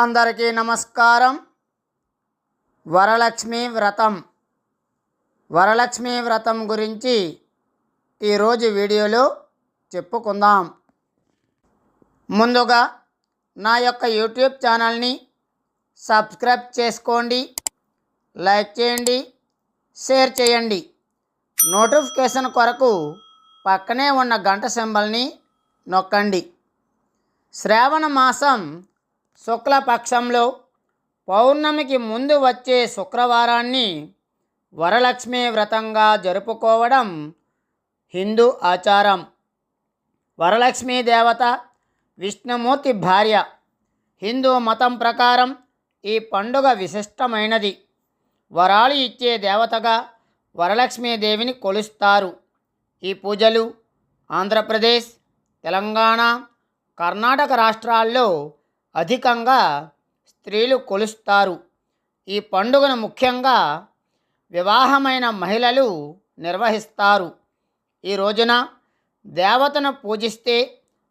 అందరికీ నమస్కారం. వరలక్ష్మి వ్రతం. వరలక్ష్మి వ్రతం గురించి ఈరోజు వీడియోలో చెప్పుకుందాం. ముందుగా నా యొక్క యూట్యూబ్ ఛానల్ని సబ్స్క్రైబ్ చేసుకోండి లైక్ చేయండి షేర్ చేయండి. నోటిఫికేషన్ కొరకు పక్కనే ఉన్న గంట సింబల్ని నొక్కండి. శ్రావణ మాసం శుక్లపక్షంలో పౌర్ణమికి ముందు వచ్చే శుక్రవారాన్ని వరలక్ష్మి వ్రతంగా జరుపుకోవడం హిందూ ఆచారం. వరలక్ష్మీ దేవత విష్ణుమూర్తి భార్య హిందూ మతం ప్రకారం ఈ పండుగ విశిష్టమైనది. వరాలు ఇచ్చే దేవతగా వరలక్ష్మీదేవిని కొలుస్తారు. ఈ పూజలు ఆంధ్రప్రదేశ్ తెలంగాణ కర్ణాటక రాష్ట్రాల్లో అధికంగా స్త్రీలు కొలుస్తారు. ఈ పండుగను ముఖ్యంగా వివాహమైన మహిళలు నిర్వహిస్తారు. ఈ రోజున దేవతను పూజిస్తే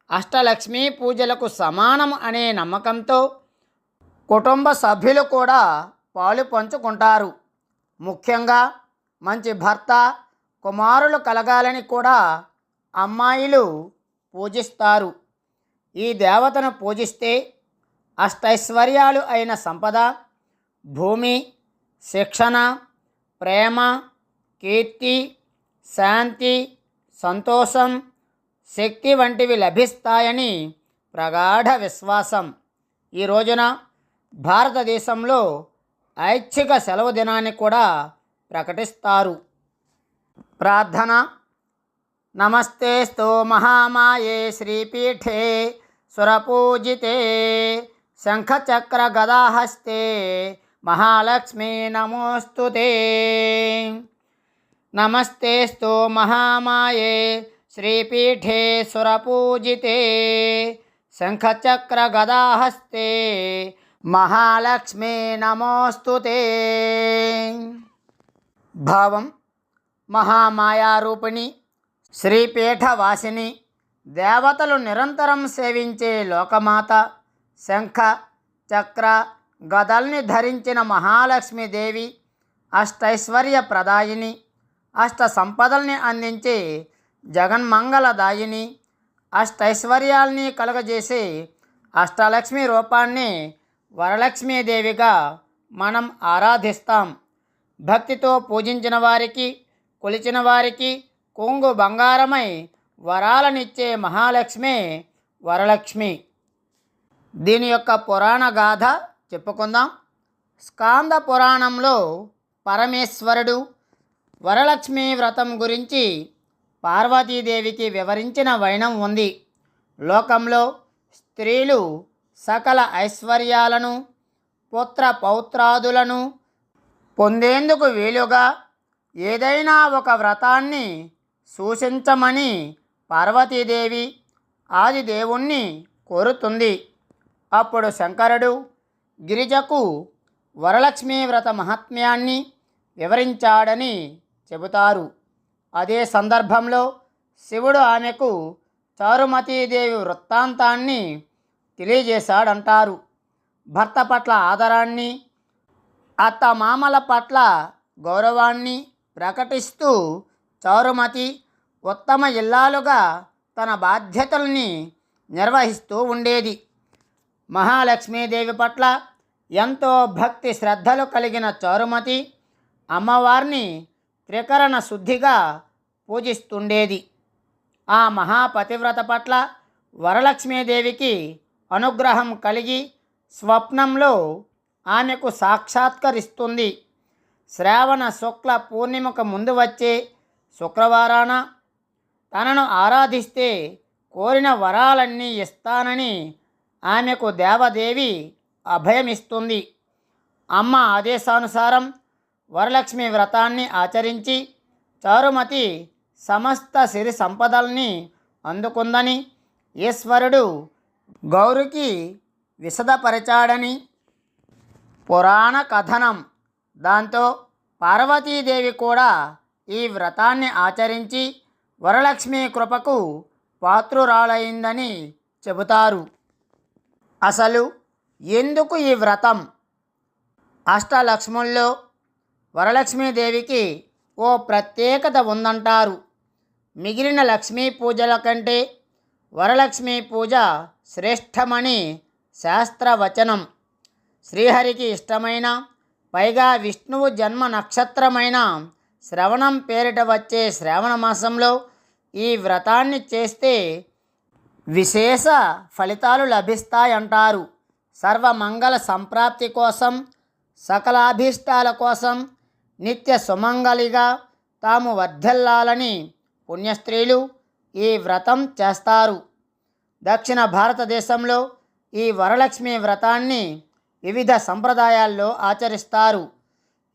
అష్టలక్ష్మీ పూజలకు సమానం అనే నమ్మకంతో కుటుంబ సభ్యులు కూడా పాలు పంచుకుంటారు. ముఖ్యంగా మంచి భర్త కుమారులు కలగాలని కూడా అమ్మాయిలు పూజిస్తారు. ఈ దేవతను పూజిస్తే అష్టైశ్వర్యాలు అయిన సంపద భూమి శిక్షణ ప్రేమ కీర్తి శాంతి సంతోషం శక్తి వంటివి లభిస్తాయని ప్రగాఢ విశ్వాసం. ఈ రోజున భారతదేశంలో ఐచ్ఛిక సెలవు దినాన్ని కూడా ప్రకటిస్తారు. ప్రార్థన. నమస్తే నమస్తేస్తు మహామాయే శ్రీపీఠే. శంఖచక్ర గదాహస్తే మహాలక్ష్మీ నమోస్తు నమస్తేస్తు మహామాయే శ్రీపీఠే సురపూజితే. శంఖచక్రగదాహస్తే మహాలక్ష్మీ నమోస్తు భావం మహామాయారూపిణి శ్రీపీఠవాసిని దేవతలు నిరంతరం సేవించే లోకమాత శంఖ చక్ర గదల్ని ధరించిన మహాలక్ష్మీదేవి అష్టైశ్వర్య ప్రదాయిని అష్ట సంపదల్ని అందించి జగన్మంగళదాయిని అష్టైశ్వర్యాల్ని కలుగజేసి అష్టలక్ష్మి రూపాన్ని వరలక్ష్మీదేవిగా మనం ఆరాధిస్తాం. భక్తితో పూజించిన వారికి కొలిచిన వారికి కొంగు బంగారమై వరాలనిచ్చే మహాలక్ష్మి వరలక్ష్మి. దీని యొక్క పురాణ గాథ చెప్పుకుందాం. స్కాంద పురాణంలో పరమేశ్వరుడు వరలక్ష్మి వ్రతం గురించి పార్వతీదేవికి వివరించిన వైనం ఉంది. లోకంలో స్త్రీలు సకల ఐశ్వర్యాలను పుత్ర పౌత్రాదులను పొందేందుకు వీలుగా ఏదైనా ఒక వ్రతాన్ని సూచించమని పార్వతీదేవి ఆది దేవుణ్ణి కోరుతుంది. అప్పుడు శంకరుడు గిరిజకు వరలక్ష్మీ వ్రత మహాత్మ్యాన్ని వివరించాడని చెబుతారు. అదే సందర్భంలో శివుడు ఆమెకు చారుమతీదేవి వృత్తాంతాన్ని తెలియజేశాడంటారు. భర్త పట్ల ఆదరాన్ని అత్త మామల పట్ల గౌరవాన్ని ప్రకటిస్తూ చారుమతి ఉత్తమ ఇల్లాలుగా తన బాధ్యతల్ని నిర్వహిస్తూ ఉండేది. మహాలక్ష్మీదేవి పట్ల ఎంతో భక్తి శ్రద్ధలు కలిగిన చారుమతి అమ్మవారిని త్రికరణ శుద్ధిగా పూజిస్తుండేది. ఆ మహాపతివ్రత పట్ల వరలక్ష్మీదేవికి అనుగ్రహం కలిగి స్వప్నంలో ఆమెకు సాక్షాత్కరిస్తుంది. శ్రావణ శుక్ల పూర్ణిమకు ముందు వచ్చే శుక్రవారాన తనను ఆరాధిస్తే కోరిన వరాలన్నీ ఇస్తానని ఆమెకు దేవదేవి అభయమిస్తుంది. అమ్మ ఆదేశానుసారం వరలక్ష్మి వ్రతాన్ని ఆచరించి చారుమతి సమస్త సిరి సంపదల్ని అందుకుందని ఈశ్వరుడు గౌరికి విశదపరిచాడని పురాణ కథనం. దాంతో పార్వతీదేవి కూడా ఈ వ్రతాన్ని ఆచరించి వరలక్ష్మి కృపకు పాత్రురాలైందని చెబుతారు. అసలు ఎందుకు ఈ వ్రతం? అష్టలక్ష్ముల్లో వరలక్ష్మీదేవికి ఓ ప్రత్యేకత ఉందంటారు. మిగిలిన లక్ష్మీ పూజల కంటే వరలక్ష్మీ పూజ శ్రేష్టమని శాస్త్రవచనం. శ్రీహరికి ఇష్టమైన పైగా విష్ణువు జన్మ నక్షత్రమైన శ్రవణం పేరిట వచ్చే శ్రావణ మాసంలో ఈ వ్రతాన్ని చేస్తే విశేష ఫలితాలు లభిస్తాయంటారు. సర్వమంగళ సంప్రాప్తి కోసం సకలాభీష్టాల కోసం నిత్య సుమంగళిగా తాము వర్ధిల్లాలని పుణ్యస్త్రీలు ఈ వ్రతం చేస్తారు. దక్షిణ భారతదేశంలో ఈ వరలక్ష్మి వ్రతాన్ని వివిధ సంప్రదాయాల్లో ఆచరిస్తారు.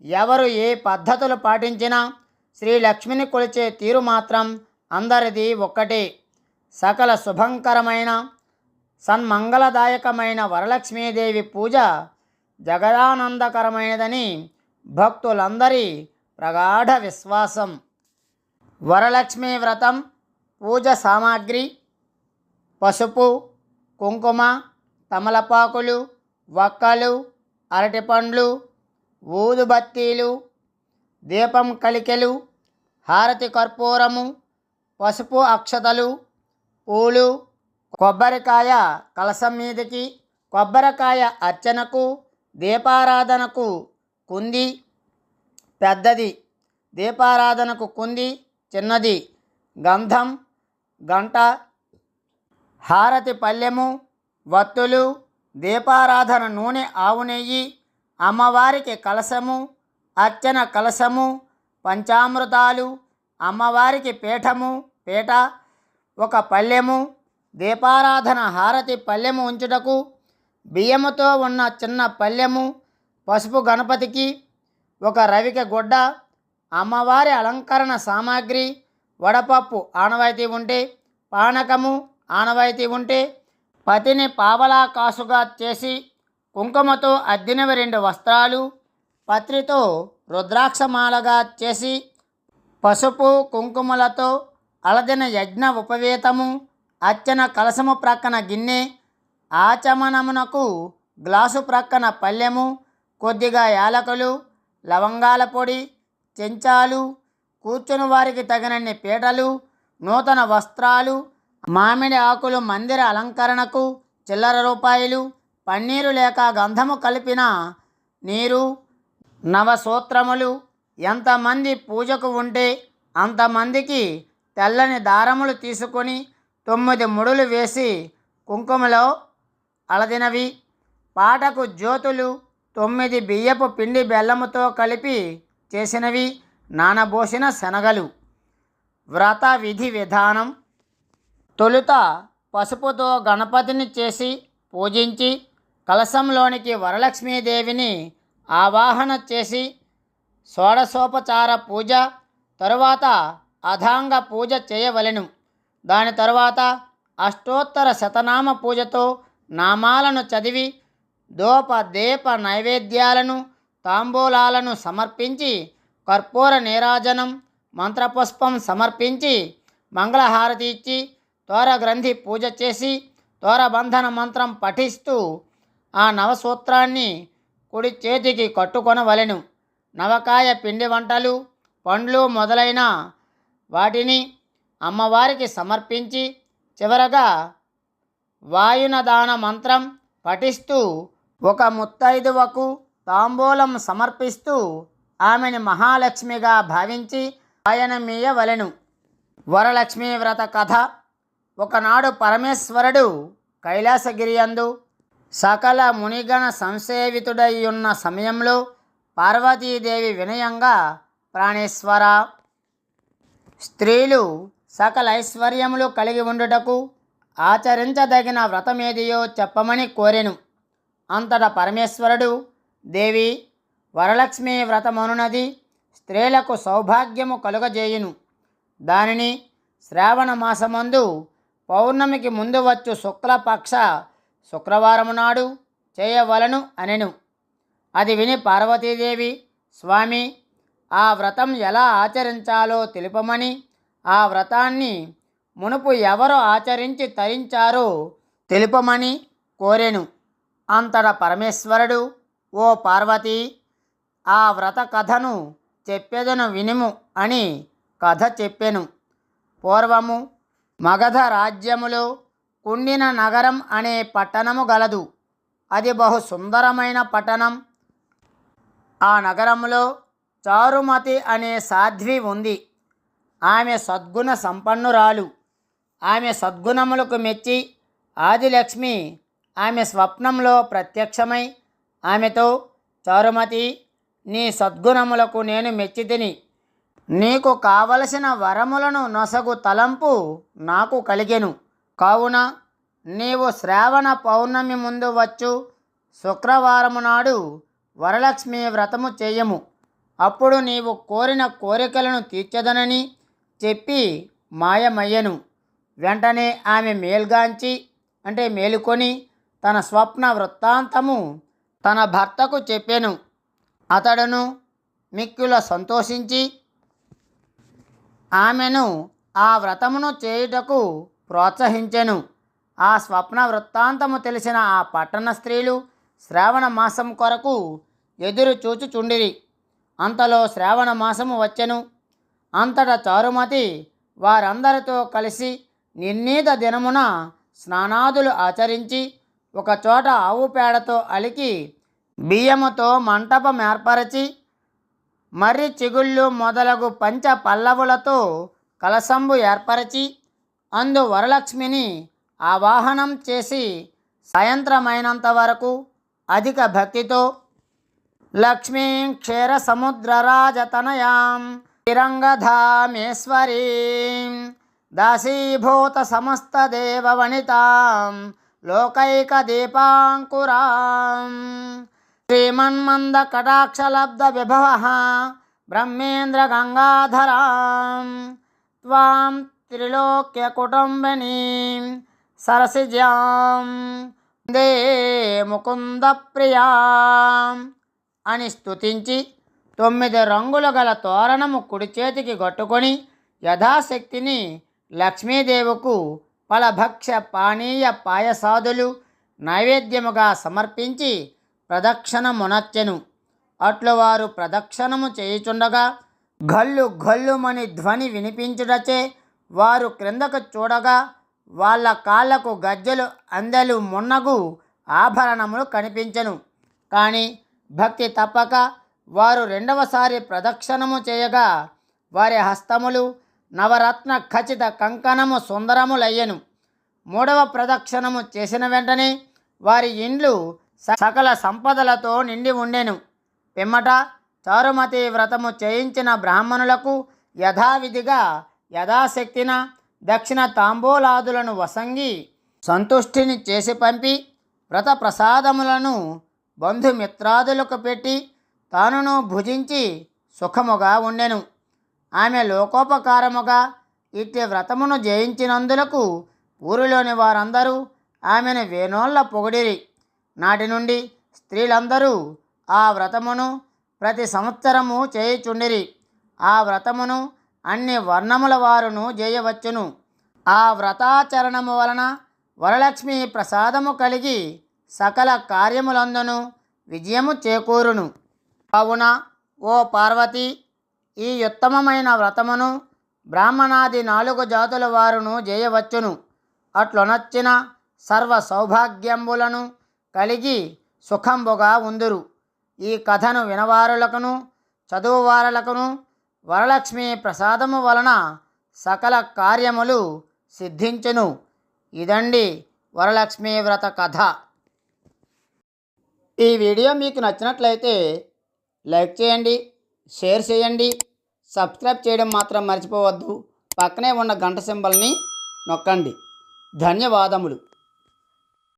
ఎవరు ఏ పద్ధతులు పాటించినా శ్రీలక్ష్మిని కొలిచే తీరు మాత్రం అందరిది ఒక్కటే. సకల శుభంకరమైన సన్మంగళదాయకమైన వరలక్ష్మీదేవి పూజ జగదానందకరమైనదని భక్తులందరి ప్రగాఢ విశ్వాసం. వరలక్ష్మీ వ్రతం పూజ సామాగ్రి పసుపు కుంకుమ తమలపాకులు వక్కలు అరటిపండ్లు ఊదుబత్తీలు దీపం కలికెలు హారతి కర్పూరము పసుపు అక్షతలు పూలు కొబ్బరికాయ కలసం మీదకి కొబ్బరికాయ అర్చనకు దీపారాధనకు కుంది పెద్దది. దీపారాధనకు కుంది చిన్నది. గంధం గంట హారతి పల్లెము వత్తులు దీపారాధన నూనె ఆవు నెయ్యి అమ్మవారికి కలశము అర్చన కలశము పంచామృతాలు అమ్మవారికి పీఠము పీట ఒక పల్లెము దీపారాధన హారతి పల్లెము ఉంచుటకు బియ్యముతో ఉన్న చిన్న పల్లెము పసుపు గణపతికి ఒక రవిక గుడ్డ అమ్మవారి అలంకరణ సామాగ్రి వడపప్పు ఆనవాయితీ ఉంటే పానకము ఆనవాయితీ ఉంటే పతిని పావలా కాసుగా చేసి కుంకుమతో అద్దినవి రెండు వస్త్రాలు పత్రితో రుద్రాక్షమాలగా చేసి పసుపు కుంకుమలతో అలదిన యజ్ఞ ఉపవేతము అర్చన కలసము ప్రక్కన గిన్నె ఆచమనమునకు గ్లాసు ప్రక్కన పల్లెము కొద్దిగా యాలకులు లవంగాల పొడి చెంచాలు కూర్చుని వారికి తగినన్ని పీటలు నూతన వస్త్రాలు మామిడి ఆకులు మందిర అలంకరణకు చిల్లర రూపాయలు పన్నీరు లేక గంధము కలిపిన నీరు నవసూత్రములు ఎంతమంది పూజకు ఉంటే అంతమందికి తెల్లని దారములు తీసుకొని తొమ్మిది ముడులు వేసి కుంకుమలో అలదినవి. పాటకు జ్యోతులు తొమ్మిది బియ్యపు పిండి బెల్లముతో కలిపి చేసినవి నానబోసిన శనగలు. వ్రత విధి విధానం. తొలుత పసుపుతో గణపతిని చేసి పూజించి కలశంలోనికి వరలక్ష్మీదేవిని ఆవాహన చేసి షోడశోపచార పూజ తరువాత అధాంగ పూజ చేయవలెను. దాని తరువాత అష్టోత్తర శతనామ పూజతో నామాలను చదివి దోప దీప నైవేద్యాలను తాంబూలాలను సమర్పించి కర్పూర నీరాజనం మంత్రపుష్పం సమర్పించి మంగళహారతి ఇచ్చి తోరగ్రంథి పూజ చేసి త్వరబంధన మంత్రం పఠిస్తూ ఆ నవసూత్రాన్ని కుడి చేతికి కట్టుకొనవలెను. నవకాయ పిండి వంటలు పండ్లు మొదలైన వాటిని అమ్మవారికి సమర్పించి చివరగా వాయునదాన మంత్రం పఠిస్తూ ఒక ముత్తైదువకు తాంబూలం సమర్పిస్తూ ఆమెని మహాలక్ష్మిగా భావించి ఆయనమీయవలెను వరలక్ష్మీ వ్రత కథ. ఒకనాడు పరమేశ్వరుడు కైలాసగిరియందు సకల మునిగణ సంసేవితుడై ఉన్న సమయంలో పార్వతీదేవి వినయంగా ప్రాణేశ్వర స్త్రీలు సకల ఐశ్వర్యములు కలిగి ఉండుటకు ఆచరించదగిన వ్రతమేదియో చెప్పమని కోరెను. అంతటా పరమేశ్వరుడు దేవి వరలక్ష్మి వ్రతమనునది స్త్రీలకు సౌభాగ్యము కలుగజేయును. దానిని శ్రావణ మాసమందు పౌర్ణమికి ముందు వచ్చు శుక్లపక్ష శుక్రవారము నాడు చేయవలను అనెను. అది విని పార్వతీదేవి స్వామి ఆ వ్రతం ఎలా ఆచరించాలో తెలుపమని ఆ వ్రతాన్ని మునుపు ఎవరు ఆచరించి తరించారో తెలుపమని కోరెను. అంతట పరమేశ్వరుడు ఓ పార్వతి ఆ వ్రత కథను చెప్పేదను వినుము అని కథ చెప్పెను. పూర్వము మగధ రాజ్యములో కుండిన నగరం అనే పట్టణము గలదు. అది బహు సుందరమైన పట్టణం. ఆ నగరంలో చారుమతి అనే సాధ్వి ఉంది. ఆమె సద్గుణ సంపన్నురాలు. ఆమె సద్గుణములకు మెచ్చి ఆదిలక్ష్మి ఆమె స్వప్నంలో ప్రత్యక్షమై ఆమెతో చారుమతి నీ సద్గుణములకు నేను మెచ్చితిని. నీకు కావలసిన వరములను నొసగు తలంపు నాకు కలిగెను. కావున నీవు శ్రావణ పౌర్ణమి ముందు వచ్చు శుక్రవారము నాడు వరలక్ష్మి వ్రతము చేయము. అప్పుడు నీవు కోరిన కోరికలను తీర్చదనని చెప్పి మాయమయ్యను. వెంటనే ఆమె మేల్గాంచి అంటే మేలుకొని తన స్వప్న వృత్తాంతము తన భర్తకు చెప్పాను. అతడును మిక్కుల సంతోషించి ఆమెను ఆ వ్రతమును చేయుటకు ప్రోత్సహించెను. ఆ స్వప్న వృత్తాంతము తెలిసిన ఆ పట్టణ స్త్రీలు శ్రావణ మాసం కొరకు ఎదురు చూచుచుండిరి అంతలో శ్రావణ మాసము వచ్చెను. అంతట చారుమతి వారందరితో కలిసి నిర్ణీత దినమున స్నానాదులు ఆచరించి ఒకచోట ఆవు పేడతో అలికి బియ్యముతో మంటపం ఏర్పరచి మర్రి చిగుళ్ళు మొదలగు పంచ పల్లవులతో కలసంబు ఏర్పరచి అందు వరలక్ష్మిని ఆవాహనం చేసి సాయంత్రమైనంత వరకు అధిక భక్తితో లక్ష్మీం క్షీర సముద్రరాజతనయాం తిరంగధామేశ్వరీం దాసీభూత సమస్త లోకైకదీపాంకురాం లోకైక శ్రీమన్మంద కటాక్షలబ్ధ విభవ బ్రహ్మేంద్ర గంగాధరాం. త్వాం త్రిలోక్య కుటుంబినీం సరసిజాం. దే ముకుంద ప్రియాం. అని స్తుతించి తొమ్మిది రంగులు గల తోరణము కుడి చేతికి కట్టుకొని యథాశక్తిని లక్ష్మీదేవుకు ఫలభక్ష పానీయ పాయసాదులు నైవేద్యముగా సమర్పించి ప్రదక్షిణమునచ్చెను. అట్లు వారు ప్రదక్షిణము చేయుచుండగా గల్లు గల్లుమని ధ్వని వినిపించుటచే వారు క్రిందకు చూడగా వాళ్ళ కాళ్ళకు గజ్జెలు అందెలు మున్నగు ఆభరణములు కనిపించెను. కానీ భక్తి తప్పక వారు రెండవసారి ప్రదక్షిణము చేయగా వారి హస్తములు నవరత్న ఖచ్చిత కంకణము సుందరములయ్యెను. మూడవ ప్రదక్షిణము చేసిన వెంటనే వారి ఇండ్లు స- సకల సంపదలతో నిండి ఉండెను. పిమ్మట చారుమతి వ్రతము చేయించిన బ్రాహ్మణులకు యథావిధిగా యథాశక్తిన దక్షిణ తాంబూలాదులను వసంగి సంతుష్టిని చేసి పంపి వ్రత ప్రసాదములను బంధుమిత్రాదులకు పెట్టి తానును భుజించి సుఖముగా ఉండెను. ఆమె లోకోపకారముగా ఇట్టి వ్రతమును జయించినందులకు ఊరిలోని వారందరూ ఆమెను వేణోళ్ళ పొగిడిరి. నాటి నుండి స్త్రీలందరూ ఆ వ్రతమును ప్రతి సంవత్సరము చేయుచుండిరి. ఆ వ్రతమును అన్ని వర్ణముల వారును చేయవచ్చును ఆ వ్రతాచరణము వలన వరలక్ష్మి ప్రసాదము కలిగి సకల కార్యములందును విజయము చేకూరును. కావున ఓ పార్వతి ఈ ఉత్తమమైన వ్రతమును బ్రాహ్మణాది నాలుగు జాతుల వారును చేయవచ్చును అట్లొనొచ్చిన సర్వ సౌభాగ్యంబులను కలిగి సుఖంబుగా ఉందురు. ఈ కథను వినవారులకును చదువువారులకును వరలక్ష్మి ప్రసాదము వలన సకల కార్యములు సిద్ధించును. ఇదండి వరలక్ష్మి వ్రత కథ. ఈ వీడియో మీకు నచ్చినట్లయితే లైక్ చేయండి షేర్ చేయండి సబ్స్క్రైబ్ చేయడం మాత్రం మర్చిపోవద్దు. పక్కనే ఉన్న గంట సింబల్ని నొక్కండి. ధన్యవాదములు.